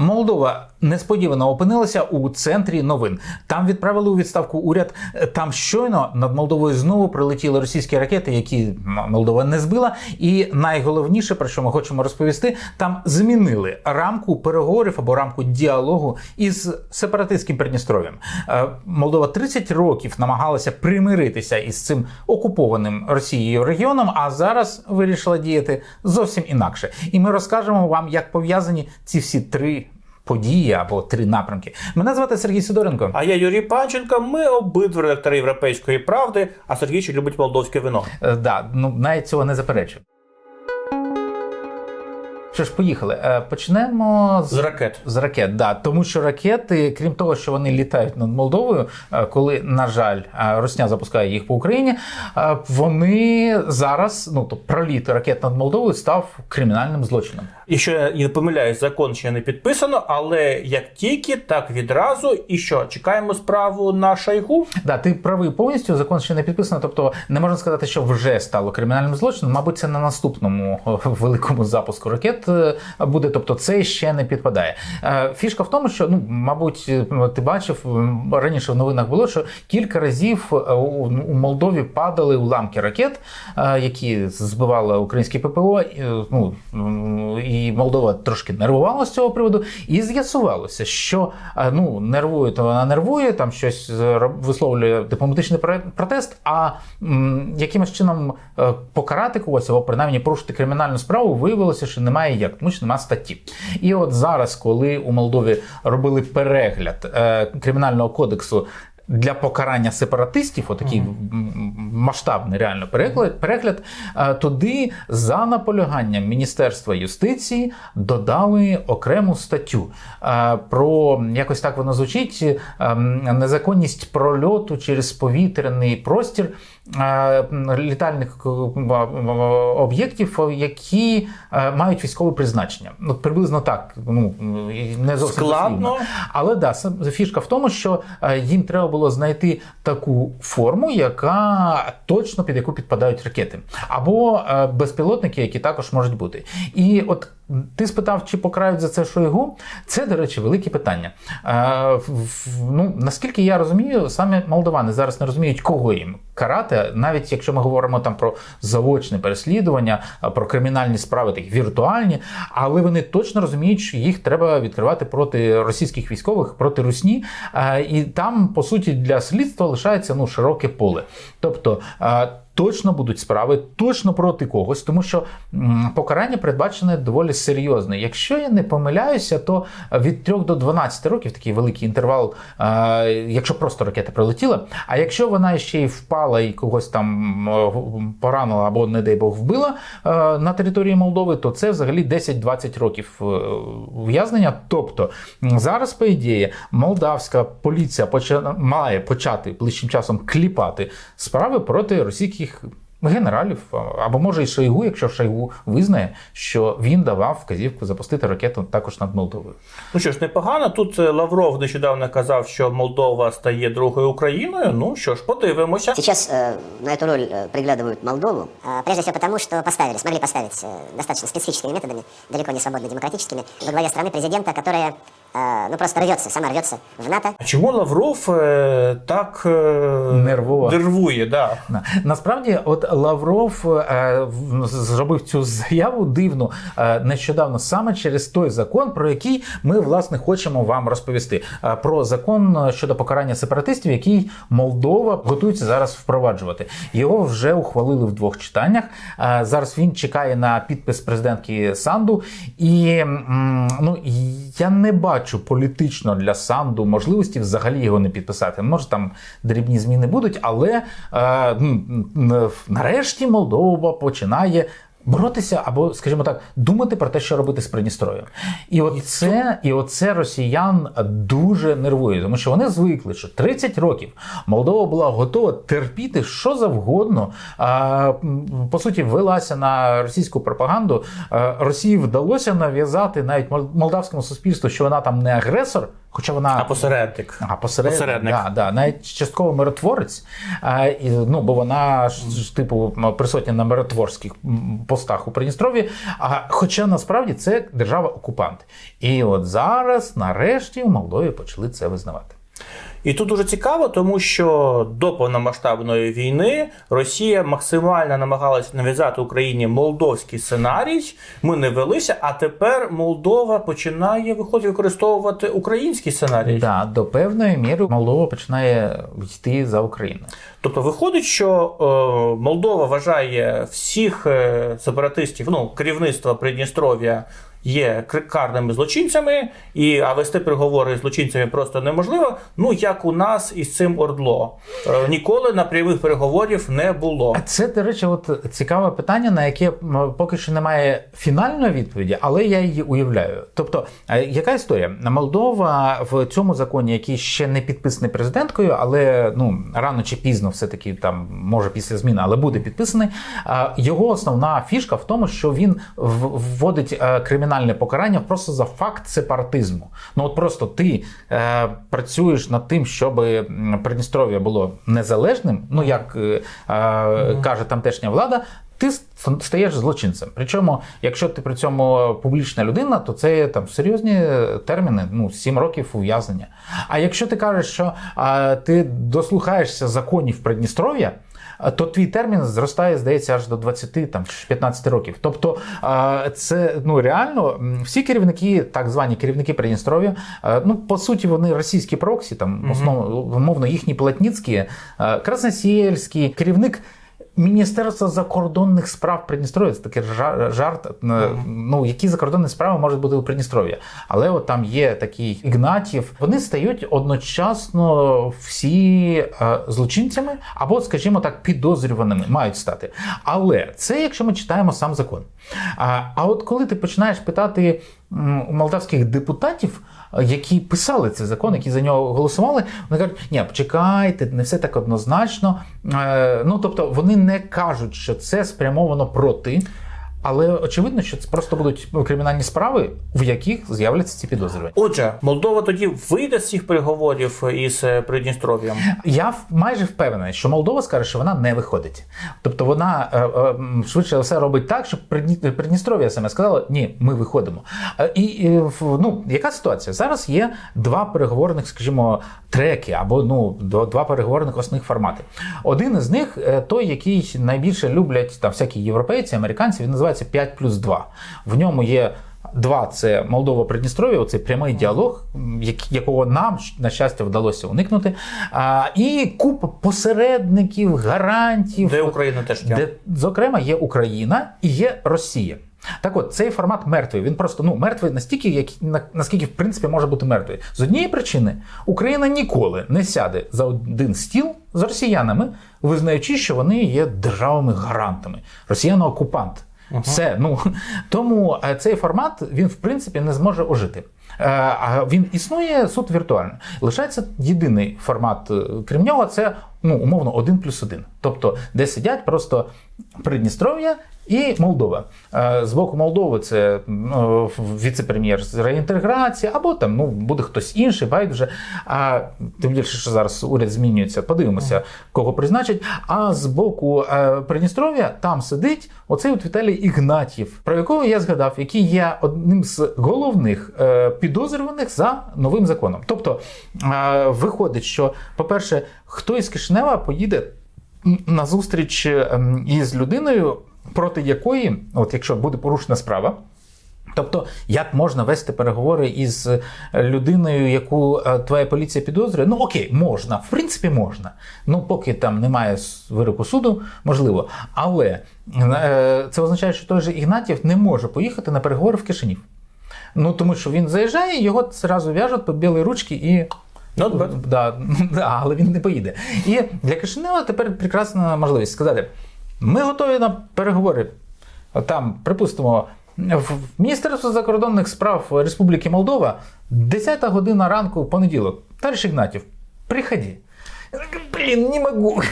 Молдова несподівано опинилася у центрі новин. Там відправили у відставку уряд. Там щойно над Молдовою знову прилетіли російські ракети, які Молдова не збила. І найголовніше, про що ми хочемо розповісти, там змінили рамку переговорів або рамку діалогу із сепаратистським Придністров'ям. Е, Молдова 30 років намагалася примиритися із цим окупованим Росією регіоном, а зараз вирішила діяти зовсім інакше. І ми розкажемо вам, як пов'язані ці всі три події або три напрямки. Мене звати Сергій Сидоренко. А я Юрій Панченко. Ми обидва редактори європейської правди, а Сергій ще любить молдовське вино. Е, да, ну навіть цього не заперечую. Що ж, поїхали. Е, Почнемо З ракет. З ракет, да, тому що ракети, крім того, що вони літають над Молдовою, е, коли, на жаль, е, Росня запускає їх по Україні, вони зараз, ну то проліт ракет над Молдовою став кримінальним злочином. І що я не помиляюсь, закон ще не підписано, але як тільки, так відразу. І що, чекаємо справу на Шойгу? Да, ти правий повністю. Закон ще не підписано. Тобто не можна сказати, що вже стало кримінальним злочином. Мабуть, це на наступному великому запуску ракет буде. Тобто, це ще не підпадає. Е, Фішка в тому, що ну, мабуть, е, ти бачив раніше в новинах було, що кілька разів е, у Молдові падали уламки ракет, е, які збивали українське ППО. е, Ну і Молдова трошки нервувала з цього приводу, і з'ясувалося, що е, ну нервує, то вона нервує, там щось е, висловлює дипломатичний протест. А якимось чином е, покарати когось або принаймні порушити кримінальну справу, виявилося, що немає як, тому що немає статті. І от зараз, коли у Молдові робили перегляд е, кримінального кодексу. Для покарання сепаратистів, отакий м, масштабний реально перегляд, перегляд е, туди за наполяганням Міністерства юстиції додали окрему статтю е, про якось так воно звучить е, незаконність прольоту через повітряний простір е, літальних е, об'єктів, які е, мають військове призначення. Ну, приблизно так. Ну не зовсім Складно. Але да, фішка в тому, що е, їм треба було знайти таку форму, яка точно під яку підпадають ракети, або е, безпілотники, які також можуть бути. І от ти спитав, чи покарають за це Шойгу? Це, до речі, велике питання. Е, ну, наскільки я розумію, саме молдовани зараз не розуміють, кого їм карати, навіть якщо ми говоримо там про заочне переслідування, про кримінальні справи, такі віртуальні, але вони точно розуміють, що їх треба відкривати проти російських військових, проти русні. Е, І там, по суті, для слідства лишається ну, широке поле. Тобто. е, Точно будуть справи, точно проти когось, тому що покарання передбачене доволі серйозне. Якщо я не помиляюся, то від 3 до 12 років такий великий інтервал, е, якщо просто ракета прилетіла. А якщо вона ще й впала і когось там е, поранила або, не дай Бог, вбила е, на території Молдови, то це взагалі 10-20 років ув'язнення. Тобто зараз, по ідеї, молдавська поліція має почати ближчим часом кліпати справи проти російських Генералів або може і Шойгу, якщо Шойгу визнає, що він давав вказівку запустити ракету також над Молдовою. Ну що ж, непогано. Тут е, Лавров нещодавно казав, що Молдова стає другою Україною. Ну що ж, подивимося. Сейчас э, на эту роль э, приглядывают Молдову. А, Прежде всего потому, что поставили, смогли поставить э, достаточно специфическими методами, далеко не свободно-демократическими, во главе страны президента, которая э, ну, просто рвется, сама рвется в НАТО. А чому Лавров е, так е, Нервово. нервує? Да. На- Насправді, от Лавров е, в- зробив цю заяву дивну е, нещодавно саме через той закон, про який ми власне хочемо вам розповісти. Е, Про закон щодо покарання сепаратистів, який Молдова готується зараз впроваджувати. Його вже ухвалили в двох читаннях. Е, Зараз він чекає на підпис президентки Санду. І м, ну я не бачу політично для Санду можливості взагалі його не підписати. Може там дрібні зміни будуть, але е, нарешті Молдова починає. Боротися або, скажімо так, думати про те, що робити з Придністров'ям. І от це, і оце росіян дуже нервує, тому що вони звикли, що 30 років Молдова була готова терпіти що завгодно. По суті, велася на російську пропаганду. Росії вдалося нав'язати навіть молдавському суспільству, що вона там не агресор, хоча вона А посередник. а, посередник, Посередник. Да, да, навіть частково миротворець, а, і, ну, бо вона ж, типу присутня на миротворських постах у Придністров'ї. А хоча насправді це держава-окупант. І от зараз, нарешті, в Молдові почали це визнавати. І тут дуже цікаво, тому що до повномасштабної війни Росія максимально намагалася нав'язати Україні молдовський сценарій. Ми не велися, а тепер Молдова починає виходить використовувати український сценарій. Да, до певної міри Молдова починає йти за Україною. Тобто виходить, що е, Молдова вважає всіх е, сепаратистів, ну керівництва Придністров'я є карними злочинцями, і а вести переговори з злочинцями просто неможливо. Ну як у нас із цим ордло Е, ніколи на прямих переговорів не було. Це, до речі, от цікаве питання, на яке поки що немає фінальної відповіді, але я її уявляю. Тобто, е, яка історія? Молдова в цьому законі, який ще не підписаний президенткою, але ну рано чи пізно, все таки там може після зміни, але буде підписаний. Його основна фішка в тому, що він вводить е, кримінальне покарання просто за факт сепаратизму. Ну от просто ти е, працюєш над тим, щоб Придністров'я було незалежним. Ну як е, е, каже тамтешня влада. Ти стаєш злочинцем. Причому, якщо ти при цьому публічна людина, то це там серйозні терміни, ну 7 років ув'язнення. А якщо ти кажеш, що а, ти дослухаєшся законів Придністров'я, то твій термін зростає, здається, аж до 20 там, чи 15 років. Тобто це ну реально всі керівники, так звані керівники Придністров'я, ну по суті, вони російські проксі, там основно умовно їхні платніцькі, а, Красносільський, керівник. Міністерство закордонних справ Придністров'я це такий жар- жарт. е, Ну які закордонні справи можуть бути у Придністров'я. Але от там є такий Ігнатів. Вони стають одночасно всі е, злочинцями або, скажімо так, підозрюваними мають стати. Але це якщо ми читаємо сам закон. А, от коли ти починаєш питати у молдавських депутатів, е, які писали цей закон, які за нього голосували, вони кажуть, ні, почекайте, не все так однозначно. Е, ну тобто вони не кажуть, що це спрямовано проти. Але очевидно, що це просто будуть ну, кримінальні справи, в яких з'являться ці підозрювання. Отже, Молдова тоді вийде з цих переговорів із е, Придністров'ям. Я майже впевнений, що Молдова скаже, що вона не виходить. Тобто вона е, е, швидше все робить так, щоб Придні- Придністров'я саме сказала, ні, ми виходимо. І, ну, яка ситуація? Зараз є два переговорних, скажімо, треки або ну, два переговорних основних формати. Один із них е, той, який найбільше люблять там всякі європейці, американці, він називається 5 плюс 2. В ньому є. Два це Молдова Придністров'я, оцей прямий діалог, якого нам на щастя вдалося уникнути. А, і купа посередників, гарантів, Де Україна теж є. де, зокрема, є Україна і є Росія. Так от, цей формат мертвий. Він просто ну мертвий настільки, як на- наскільки в принципі може бути мертвий. З однієї причини Україна ніколи не сяде за один стіл з росіянами, визнаючи, що вони є державами гарантами. Росіяни окупант. Все, ну тому е, цей формат він в принципі не зможе ожити. Е, він існує суд віртуально. Лишається єдиний формат, е, крім нього, це ну умовно один плюс один. Тобто, де сидять просто Придністров'я і Молдова. Е, З боку Молдови це ну, віце-прем'єр з реінтеграції, або там ну буде хтось інший, байдуже. А тим більше, що зараз уряд змінюється, подивимося, кого призначать. А з боку Придністров'я там сидить оцей от Віталій Ігнатів, про якого я згадав, який є одним з головних е, підозрюваних за новим законом. Тобто е, виходить, що, по-перше, хто із Кишинева поїде на зустріч ем, із людиною, проти якої, от якщо буде порушена справа. Тобто, як можна вести переговори із е, людиною, яку е, твоя поліція підозрює? Ну окей, можна, в принципі, можна. Ну, поки там немає вироку суду, можливо. Але е, це означає, що той же Ігнатів не може поїхати на переговори в Кишинів. Ну тому що він заїжджає, його зразу в'яжуть по білій ручки і. Not bad. Да, да, але він не поїде. І для Кишинева тепер прекрасна можливість сказати: ми готові на переговори. Там, припустимо, в Міністерство закордонних справ Республіки Молдова 10 година ранку в понеділок. Товариш Ігнатів, приходи. Блін, не можу.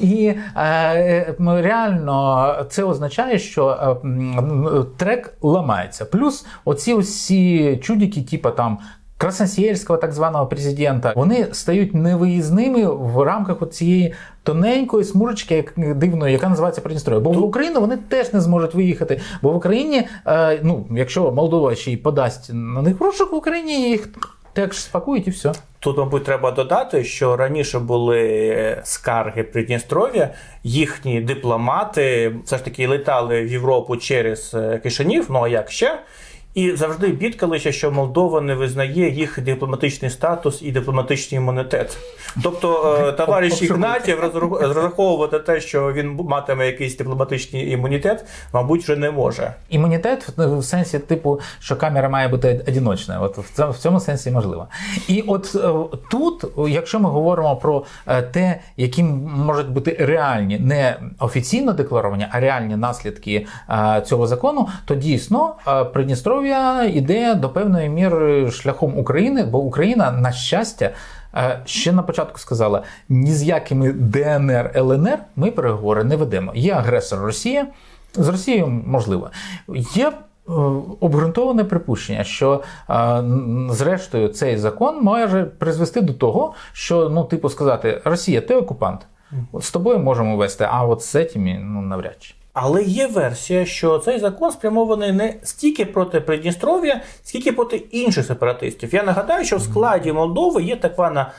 І е, реально це означає, що е, трек ламається. Плюс оці усі чудики, типу там Красносельського так званого президента, вони стають невиїзними в рамках цієї тоненької смужечки, як дивної, яка називається Придністров'я. Бо в Україну вони теж не зможуть виїхати. Бо в Україні, е, ну якщо Молдова ще й подасть на них розшук в Україні, їх теж спакують і все. Тут, мабуть, треба додати, що раніше були скарги Придністров'я, їхні дипломати все ж таки летали в Європу через е, Кишинів, ну а як ще? І завжди бідкалися, що Молдова не визнає їх дипломатичний статус і дипломатичний імунітет. Тобто е, товариш Ігнатів розраховувати те, що він матиме якийсь дипломатичний імунітет, мабуть, вже не може. Імунітет в в сенсі, типу, що камера має бути одиночною. От в цьому, сенсі можливо. І от е, тут, якщо ми говоримо про е, те, які можуть бути реальні, не офіційно декларовані, а реальні наслідки цього закону, то дійсно е, Придністров'я йде до певної міри шляхом України, бо Україна, на щастя. е, Ще на початку сказала, ні з якими ДНР, ЛНР ми переговори не ведемо. Є агресор Росія, з Росією можливо. Є е, обґрунтоване припущення, що е, зрештою цей закон може призвести до того, що ну, типу, сказати: Росія, ти окупант. От з тобою можемо вести, а от з цими ну навряд чи. Але є версія, що цей закон спрямований не стільки проти Придністров'я, скільки проти інших сепаратистів. Я нагадаю, що в складі Молдови є так звана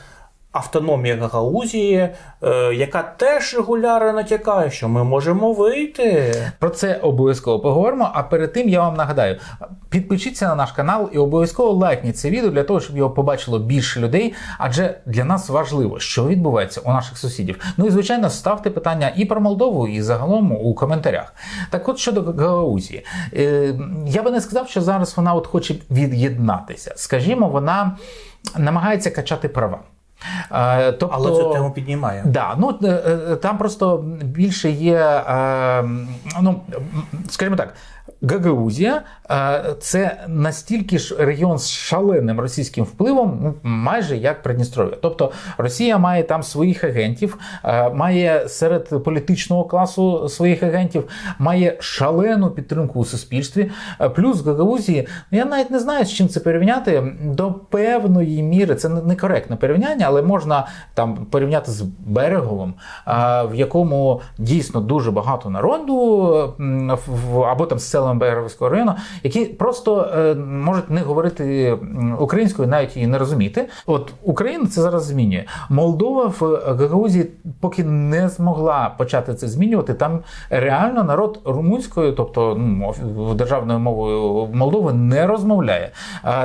автономія Гагаузії, е, яка теж регулярно натякає, що ми можемо вийти. Про це обов'язково поговоримо. А перед тим я вам нагадаю: підпишіться на наш канал і обов'язково лайкніть це відео для того, щоб його побачило більше людей. Адже для нас важливо, що відбувається у наших сусідів. Ну і звичайно, ставте питання і про Молдову, і загалом у коментарях. Так, от щодо Гагаузії, Е, я би не сказав, що зараз вона от хоче від'єднатися. Скажімо, вона намагається качати права. Тобто, Але цю тему піднімає. Да, ну е, е, там просто більше є, е, ну скажімо так. Гагаузія це настільки ж регіон з шаленим російським впливом, ну майже як Придністров'я. Тобто Росія має там своїх агентів, має серед політичного класу своїх агентів, має шалену підтримку у суспільстві. Плюс в Гагаузії, ну, я навіть не знаю, з чим це порівняти. До певної міри це не- некоректне порівняння, але можна там порівняти з береговим, в якому дійсно дуже багато народу, або там з селами Береговського району, які просто е, можуть не говорити українською, навіть її не розуміти. От Україна це зараз змінює. Молдова в Гагаузії поки не змогла почати це змінювати. Там реально народ румунською, тобто ну, державною мовою Молдови, не розмовляє.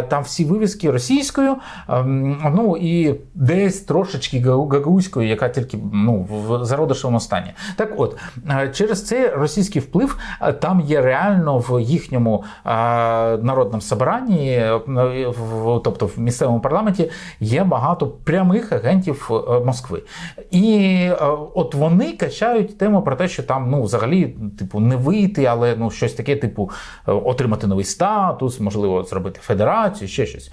Там всі вивіски російською, ем, ну і десь трошечки гау- гагаузькою, яка тільки ну, в зародишевому стані. Так от, е, через цей російський вплив е, там є реально в їхньому народному собранні, е, тобто в місцевому парламенті, є багато прямих агентів е, Москви. І е, от вони качають тему про те, що там ну, взагалі типу, не вийти, але ну, щось таке, типу, отримати новий статус, можливо, зробити федерацію, ще щось.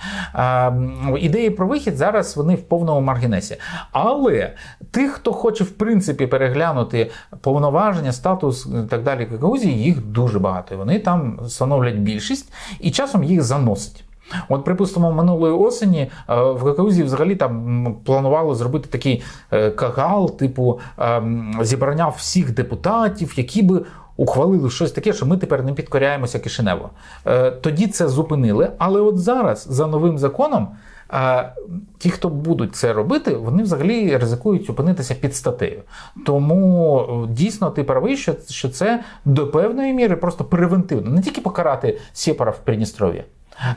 Ідеї про вихід зараз вони в повному маргінесі. Але тих, хто хоче в принципі переглянути повноваження, статус і так далі Гагаузії, їх дуже багато. Вони там становлять більшість і часом їх заносить. От, припустимо, минулої осені е, в Гагаузії взагалі там планували зробити такий е, кагал, типу ем, зібрання всіх депутатів, які би ухвалили щось таке, що ми тепер не підкоряємося Кишиневу. Е, Тоді це зупинили, але от зараз за новим законом. Е, Ті, хто будуть це робити, вони взагалі ризикують опинитися під статтею. Тому е, дійсно ти правий, що, що це до певної міри просто превентивно. Не тільки покарати сепара в Придністров'ї,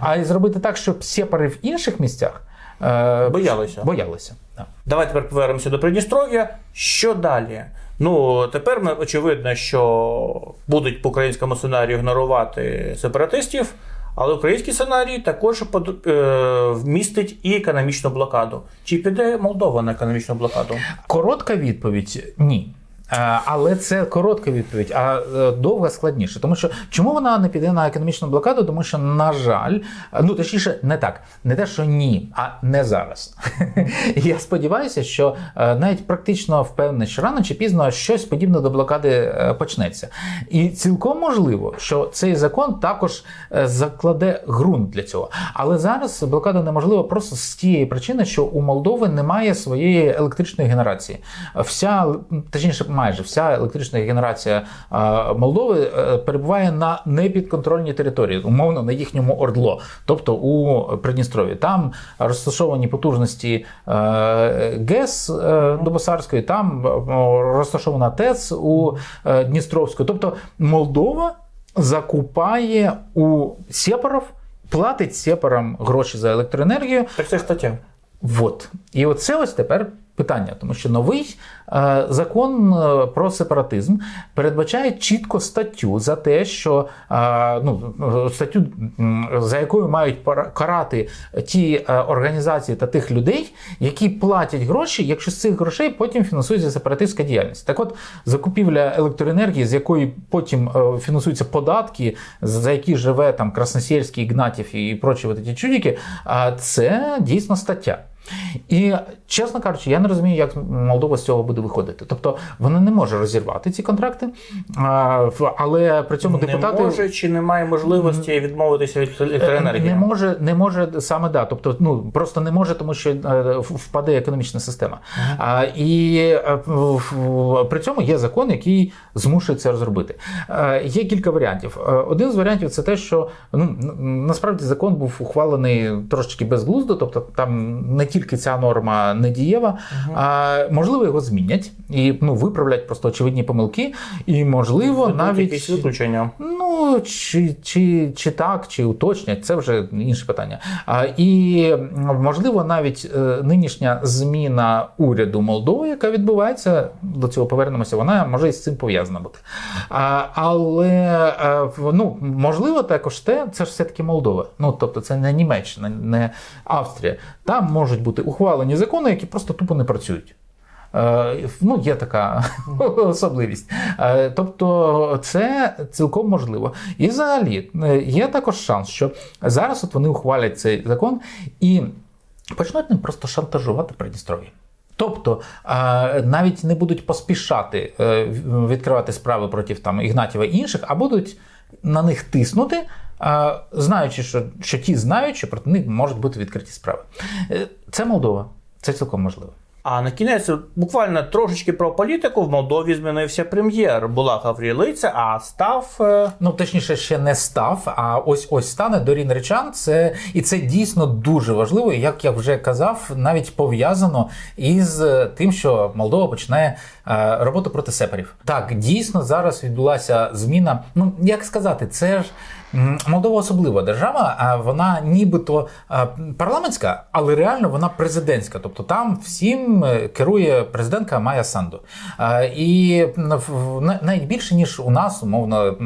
а й зробити так, щоб сепари в інших місцях е, Боялися. боялися. Да. Давай тепер повернемося до Придністров'я. Що далі? Ну, тепер ми- очевидно, що будуть по українському сценарію ігнорувати сепаратистів, але український сценарій також под- е, вмістить і економічну блокаду. Чи піде Молдова на економічну блокаду? Коротка відповідь ні. Е, Але це коротка відповідь, а е, довга складніше. Тому що чому вона не піде на економічну блокаду? Тому що, на жаль, ну точніше, не так, не те, що ні, а не зараз. Я сподіваюся, що е, навіть практично впевнений, що рано чи пізно щось подібне до блокади почнеться. І цілком можливо, що цей закон також закладе ґрунт для цього. Але зараз блокада неможлива просто з тієї причини, що у Молдови немає своєї електричної генерації. Вся точніше, майже вся електрична генерація е, Молдови е, перебуває на непідконтрольній території, умовно на їхньому ордло, тобто у Придністрові. Там розташовані потужності е, ГЕС Дубосарської, там розташована ТЕЦ у Дністровську. Тобто Молдова закупає у сепарів, платить сепарам гроші за електроенергію. Так це стаття. Вот. І оце ось тепер питання, тому що новий е, закон е, про сепаратизм передбачає чітко статтю за те, що е, ну, статтю, за якою мають карати ті організації та тих людей, які платять гроші, якщо з цих грошей потім фінансується сепаратистська діяльність. Так от закупівля електроенергії, з якої потім фінансуються податки, за які живе там Красносільський, Ігнатів і прочі от ці чудики, це дійсно стаття. І чесно кажучи, я не розумію, як Молдова з цього буде виходити. Тобто вона не може розірвати ці контракти, але при цьому депутати Не може чи немає можливості відмовитися від електроенергії? не може, не може саме да. Тобто, ну просто не може, тому що е, впаде економічна система. А, і е, при цьому є закон, який змушує це розробити. Е, є кілька варіантів. Е, Один з варіантів це те, що ну насправді закон був ухвалений трошечки безглуздо, тобто там не тільки ця норма не дієва, а можливо його змінять і ну виправлять просто очевидні помилки, і можливо Ведуть навіть якісь виключення. Ну, чи, чи, чи так, чи уточнять, це вже інше питання. А, і можливо, навіть е, нинішня зміна уряду Молдови, яка відбувається, до цього повернемося, вона може із цим пов'язана бути. А, але е, ну, можливо, також те, це ж все-таки Молдова. Ну, тобто, це не Німеччина, не Австрія. Там можуть бути ухвалені закони, які просто тупо не працюють. Е, Ну, є така особливість. Е, Тобто, це цілком можливо. І взагалі е, є також шанс, що зараз от вони ухвалять цей закон і почнуть ним просто шантажувати Придністров'я. Тобто навіть не будуть поспішати відкривати справи проти там Ігнатєва і інших, а будуть на них тиснути, знаючи, що, що ті знають, що проти них можуть бути відкриті справи. Е, Це Молдова, це цілком можливо. А на кінець, буквально трошечки про політику. В Молдові змінився прем'єр. Була Гаврілиця, а став. е, Ну, точніше, ще не став, а ось ось стане Дорін Речан. Це і це дійсно дуже важливо. І як я вже казав, навіть пов'язано із е, тим, що Молдова починає е, роботу проти сепарів. Так, дійсно зараз відбулася зміна. Ну як сказати, це ж. Молдова особлива держава, а вона нібито парламентська, але реально вона президентська. Тобто там всім е, керує президентка Майя Санду. І м, в- на- навіть більше, ніж у нас, умовно, е,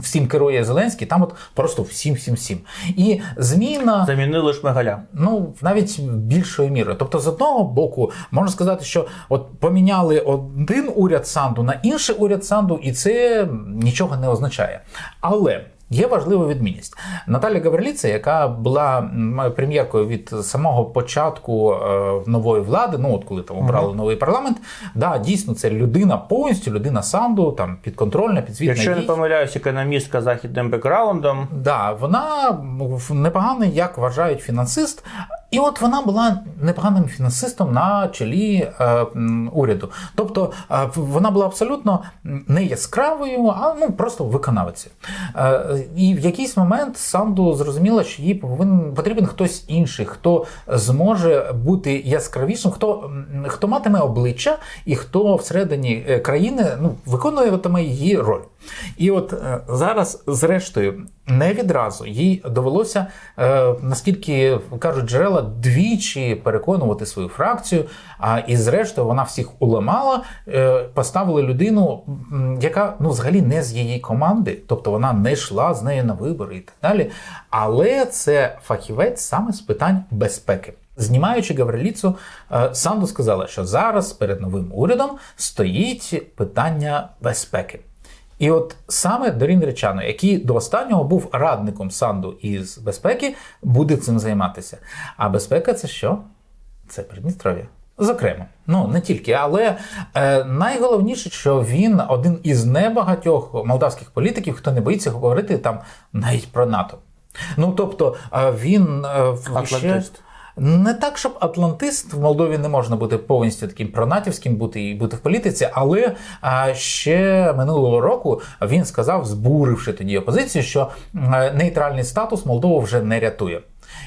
всім керує Зеленський, там от просто всім, всім, всім. І зміна. Замінили Шмигаля. Ну, навіть більшою мірою. Тобто, з одного боку, можна сказати, що от поміняли один уряд Санду на інший уряд Санду, і це нічого не означає. Але. Є важлива відмінність. Наталя Гавриліця, яка була прем'єркою від самого початку е, нової влади, ну от коли там обрали новий парламент, да, дійсно це людина повністю, людина санду, там підконтрольна, підзвітна. Якщо я не помиляюсь, економістка західним бекграундом. Да, вона непоганий, як вважають, фінансист. І от вона була непоганим фінансистом на чолі е, уряду. Тобто е, вона була абсолютно не яскравою, а ну просто виконавицею. Е, і в якийсь момент Санду зрозуміла, що їй повинен потрібен хтось інший, хто зможе бути яскравішим, хто, хто матиме обличчя і хто всередині е, країни ну, виконуватиме її роль. І от е, зараз, зрештою, не відразу їй довелося, е, наскільки кажуть джерела, двічі переконувати свою фракцію. А і зрештою вона всіх уламала, е, поставили людину, яка ну взагалі не з її команди, тобто вона не йшла з нею на вибори і так далі. Але це фахівець саме з питань безпеки. Знімаючи Гавриліцу, Санду сказала, що зараз перед новим урядом стоїть питання безпеки. І от саме Дорін Речано, який до останнього був радником Санду із безпеки, буде цим займатися. А безпека це що? Це Придністров'я. Зокрема, ну не тільки, але е, найголовніше, що він один із небагатьох молдавських політиків, хто не боїться говорити там навіть про НАТО. Ну тобто е, він е, ще-. Не так, щоб атлантист в Молдові не можна бути повністю таким пронатівським бути і бути в політиці, але ще минулого року він сказав, збуривши тоді опозицію, що нейтральний статус Молдову вже не рятує.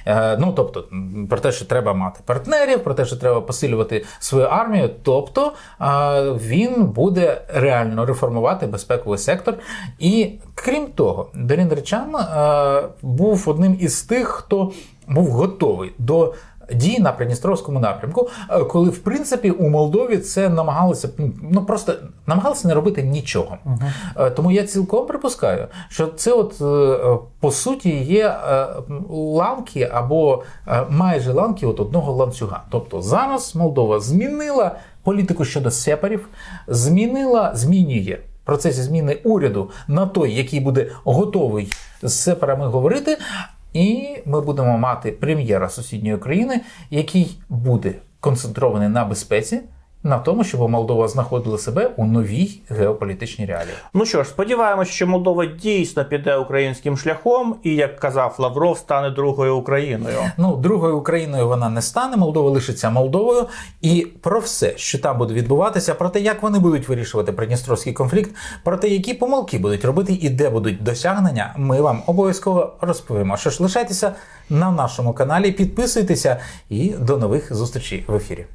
Е, Ну, тобто, про те, що треба мати партнерів, про те, що треба посилювати свою армію. Тобто він буде реально реформувати безпековий сектор. І крім того, Дарін Речан е, був одним із тих, хто був готовий до дій на Придністровському напрямку, е, коли в принципі у Молдові це намагалися ну, ну просто намагалися не робити нічого. Е, Тому я цілком припускаю, що це, от е, по суті, є ланки або майже ланки от одного ланцюга. Тобто зараз Молдова змінила політику щодо сепарів, змінила, змінює. Процесі зміни уряду на той, який буде готовий з сепарами говорити, і ми будемо мати прем'єра сусідньої країни, який буде концентрований на безпеці, на тому, щоб Молдова знаходила себе у новій геополітичній реалії. Ну що ж, сподіваємося, що Молдова дійсно піде українським шляхом, і як казав Лавров, стане другою Україною. Ну, другою Україною вона не стане, Молдова лишиться Молдовою. І про все, що там буде відбуватися, про те, як вони будуть вирішувати Придністровський конфлікт, про те, які помилки будуть робити і де будуть досягнення, ми вам обов'язково розповімо. Що ж, лишайтеся на нашому каналі, підписуйтеся і до нових зустрічей в ефірі.